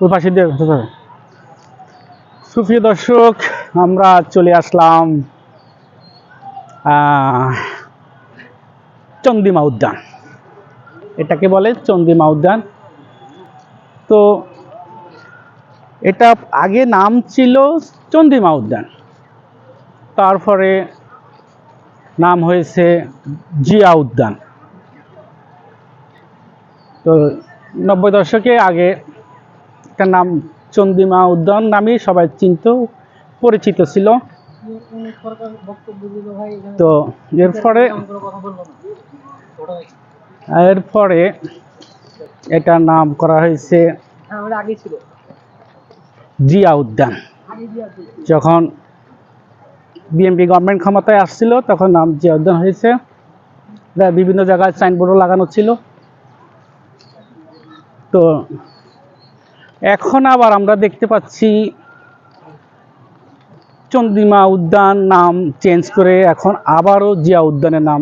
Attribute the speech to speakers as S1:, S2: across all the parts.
S1: ওই পাশে দিয়ে সুপ্রিয় দর্শক, আমরা চলে আসলাম চন্দিমা উদ্যান। এটাকে বলে চন্দিমা উদ্যান। তো এটা আগে নাম ছিল চন্দিমা উদ্যান। তারপরে নাম হয়েছে জিয়া উদ্যান। তো নব্বই দশকে আগে একটা নাম চন্দিমা উদ্যান নামে সবাই চিনত, পরিচিত ছিল। তো এরপরে এরপরে এটার নাম করা হয়েছে
S2: হ্যাঁ
S1: জিয়া উদ্যান। যখন বিএনপি গভর্নমেন্ট ক্ষমতায় আসছিল, তখন নাম জিয়া উদ্যান হয়েছে। বিভিন্ন জায়গায় সাইনবোর্ডও লাগানো ছিল। তো এখন আবার আমরা দেখতে পাচ্ছি চন্দ্রিমা উদ্যান নাম চেঞ্জ করে এখন আবারও জিয়া উদ্যানের নাম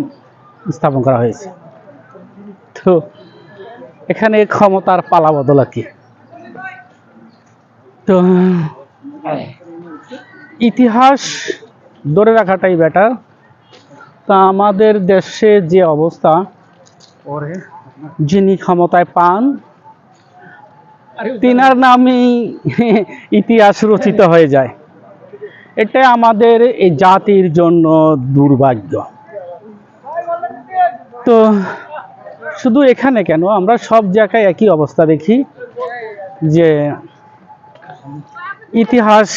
S1: স্থাপন করা হয়েছে। তো এখানে ক্ষমতার পালা বদল আর কি। তো ইতিহাস ধরে রাখাটাই বেটার তা আমাদের দেশে যে অবস্থা, যিনি ক্ষমতায় পান তিনার নামই ইতিহাস রচিত হয়ে যায়। এটা আমাদের এই জাতির জন্য দুর্ভাগ্য। তো শুধু এখানে কেন, আমরা সব জায়গায় একই অবস্থা দেখি যে ইতিহাস,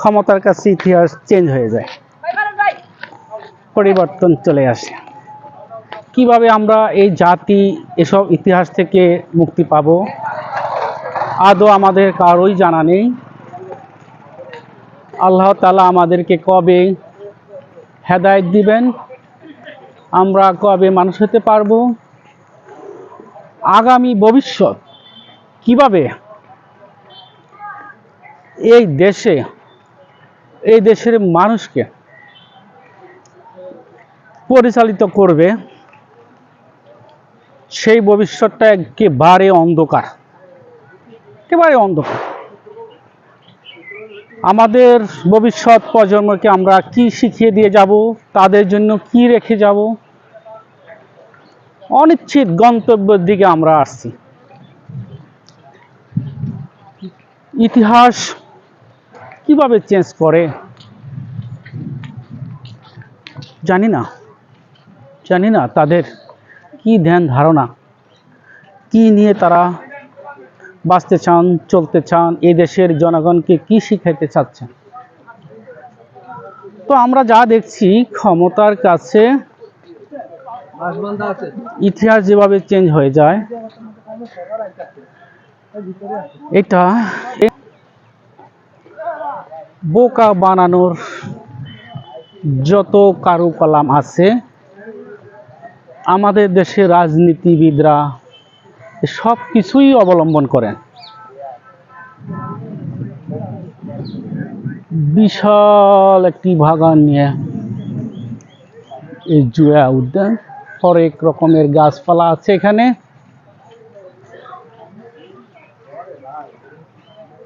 S1: ক্ষমতার কাছে ইতিহাস চেঞ্জ হয়ে যায়। পরিবর্তন চলে আসে। কীভাবে আমরা এই জাতি, এসব ইতিহাস থেকে মুক্তি পাব? আদৌ আমাদের কারোই জানা নেই। আল্লাহ তালা আমাদেরকে কবে হেদায়েত দিবেন, আমরা কবে মানুষ হতে পারব, আগামী ভবিষ্যৎ কীভাবে এই দেশে, এই দেশের মানুষকে পরিচালিত করবে, সেই ভবিষ্যৎটা একেবারে অন্ধকার। একেবারে অন্ধকার আমাদের ভবিষ্যৎ প্রজন্মকে আমরা কি শিখিয়ে দিয়ে যাব, তাদের জন্য কি রেখে যাব অনিশ্চিত গন্তব্যের দিকে আমরা আসছি। ইতিহাস কীভাবে চেঞ্জ করে? জানি না জানি না তাদের কি ধ্যান ধারণা, কি নিয়ে তারা বাঁচতে চান, চলতে চান এই দেশের জনগণকে কি শিখাইতে চাচ্ছেন? তো আমরা যা দেখছি, ক্ষমতার কাছে ইতিহাস যেভাবে চেঞ্জ হয়ে যায়, এটা বোকা বানানোর যত কারুকলাম আছে, আমাদের দেশের রাজনীতিবিদরা সব কিছুই অবলম্বন করেন। বিশাল একটি বাগান নিয়ে এই জুয়া উদ্যান। হরেক রকমের গাছপালা আছে এখানে।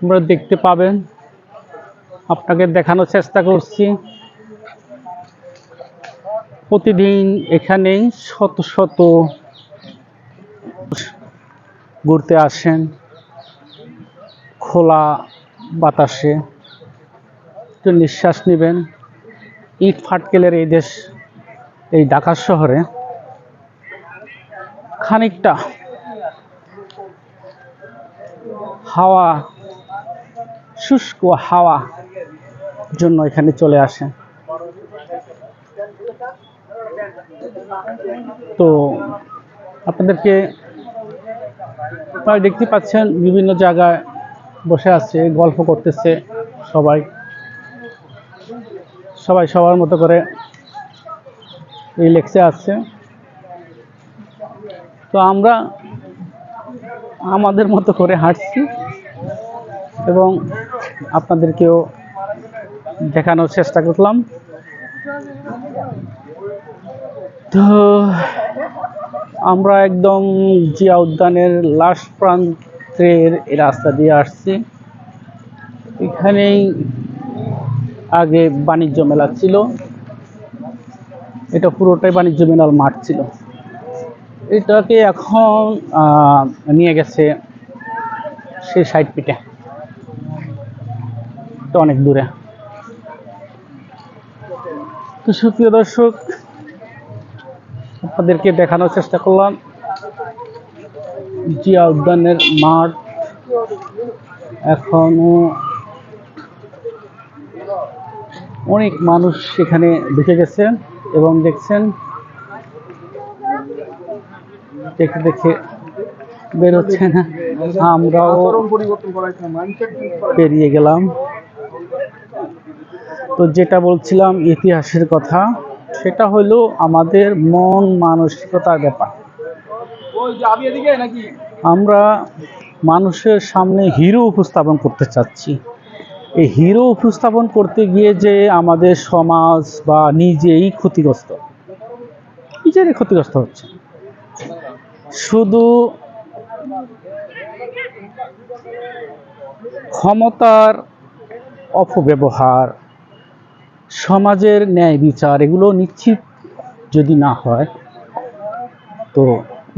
S1: আমরা দেখতে পাবেন। আপনাকে দেখানোর চেষ্টা করছি। প্রতিদিন এখানেই শত শত ঘুরতে আসেন, খোলা বাতাসে একটু নিঃশ্বাস নেবেন। ইট ফাটকেলের এই দেশ, এই ঢাকা শহরে খানিকটা হাওয়া, শুষ্ক হাওয়া জন্য এখানে চলে আসেন। তো আপনাদেরকে আপনারা দেখতে পাচ্ছেন বিভিন্ন জায়গায় বসে আছে, গল্প করতেছে সবাই। সবাই সবার মতো করে এই রিল্যাক্সে আসছে তো আমরা আমাদের মতো করে হাঁটছি এবং আপনাদেরকেও দেখানোর চেষ্টা করলাম। তো আমরা একদম জিয়া উদ্যানের লাস্ট প্রান্তের এই রাস্তা দিয়ে আসছি। এখানেই আগে বাণিজ্য মেলা ছিল। এটা পুরোটাই বাণিজ্য মেলার মাঠ ছিল। এটাকে এখন নিয়ে গেছে সে সাইড পিঠে অনেক দূরে। তো সুপ্রিয় দর্শক আপনাদেরকে দেখানোর চেষ্টা করলাম। জিয়া উদ্যানের মাঠ এখনও অনেক মানুষ সেখানে ঢুকে গেছে এবং দেখছেন। দেখে দেখে বেরোচ্ছে না আমরাও পেরিয়ে গেলাম। তো যেটা বলছিলাম ইতিহাসের কথা সেটা হলো আমাদের মন মানসিকতার ব্যাপার। আমরা মানুষের সামনে হিরো উপস্থাপন করতে চাচ্ছি। এই হিরো উপস্থাপন করতে গিয়ে যে আমাদের সমাজ বা নিজেই ক্ষতিগ্রস্ত। নিজেরই ক্ষতিগ্রস্ত হচ্ছে। শুধু ক্ষমতার অপব্যবহার সমাজের ন্যায় বিচার, এগুলো নিশ্চিত যদি না হয়, তো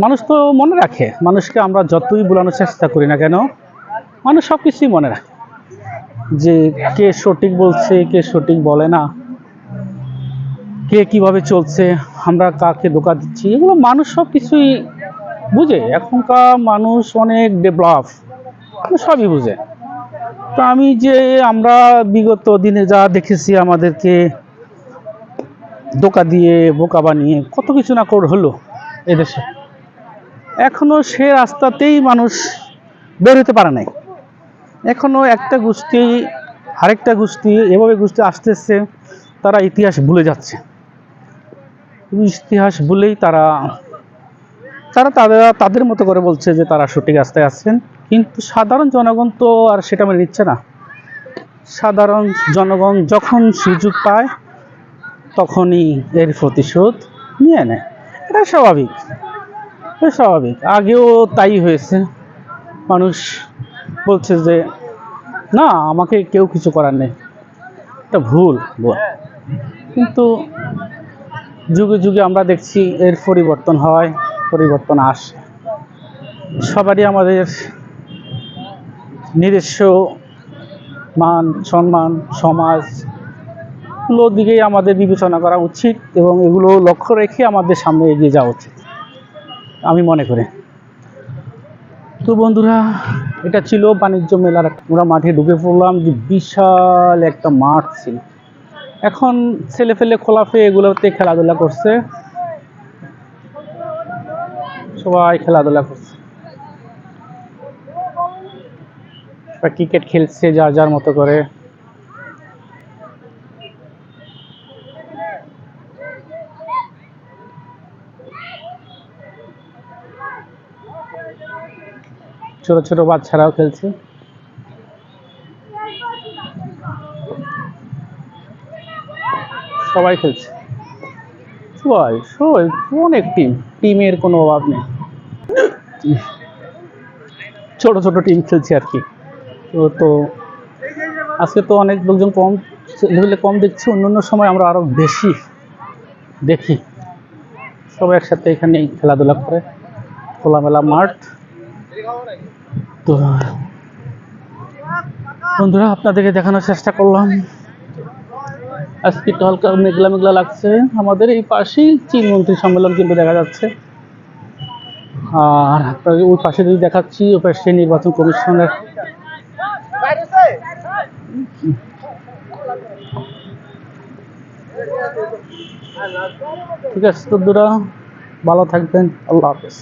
S1: মানুষ তো মনে রাখে, মানুষকে আমরা যতই বোলানোর চেষ্টা করি না কেন, মানুষ সব কিছুই মনে রাখে। যে কে সঠিক বলছে, কে সঠিক বলে না, কে কীভাবে চলছে, আমরা কাকে ধোকা দিচ্ছি, এগুলো মানুষ সব কিছুই বুঝে। এখনকার মানুষ অনেক ডেভেলপ সবই বুঝে। তো আমি যে আমরা বিগত দিনে যা দেখেছি আমাদেরকে দোকা দিয়ে, বোকা বানিয়ে, কত কিছু না কর হলো এদেশে। এখনও সে রাস্তাতেই মানুষ বের হতে পারে নাই। এখনও একটা গোষ্ঠী, আরেকটা গোষ্ঠী, এভাবে গোষ্ঠী আসতেছে তারা ইতিহাস ভুলে যাচ্ছে। ইতিহাস ভুলেই তারা তারা তাদের তাদের মতো করে বলছে যে তারা সঠিক রাস্তায় আছেন কিন্তু সাধারণ জনগণ তো আর সেটা মেনে নিচ্ছে না। সাধারণ জনগণ যখন সুযোগ পায়, তখনই এর প্রতিশোধ নিয়ে নেয়। এটা স্বাভাবিক। এটা স্বাভাবিক। আগেও তাই হয়েছে। মানুষ বলছে যে, না, আমাকে কেউ কিছু করার নেই। এটা ভুল। কিন্তু যুগে যুগে আমরা দেখছি এর পরিবর্তন হয়। পরিবর্তন আসে। সবারই আমাদের নিজস্ব মান, সম্মান, সমাজ, এগুলোর দিকেই আমাদের বিবেচনা করা উচিত এবং এগুলো লক্ষ্য রেখে আমাদের সামনে এগিয়ে যাওয়া উচিত, আমি মনে করি। তো বন্ধুরা, এটা ছিল বাণিজ্য মেলার আমরা মাঠে ঢুকে পড়লাম যে বিশাল একটা মাঠ ছিল। এখন ছেলে ফেলে খোলা ফেয়ে এগুলোতে খেলাধুলা করছে। সবাই খেলাধুলা করছে। ক্রিকেট খেলছে যার যার মতো করে। ছোট ছোট বাচ্চারাও খেলছে। সবাই খেলছে। সবাই সবাই, অনেক টিম টিমের কোনো অভাব নেই। ছোট ছোট টিম খেলছি আর কি। তো তো আজকে তো অনেক লোকজন কম লেভেলে কম দেখছি অন্য অন্য সময় আমরা আরও বেশি দেখি। সবাই একসাথে এখানে খেলাধুলা করে, খোলামেলা মাঠ। তো, বন্ধুরা, আপনাদেরকে দেখানোর চেষ্টা করলাম। আজকে একটু হালকা মেঘলা মেঘলা লাগছে। আমাদের এই পাশেই চীন মন্ত্রী সম্মেলন কিন্তু দেখা যাচ্ছে। আর ওই পাশে যদি দেখাচ্ছি, ওই পাশে নির্বাচন কমিশনের। ঠিক আছে বন্ধুরা ভালো থাকবেন, আল্লাহ হাফেজ।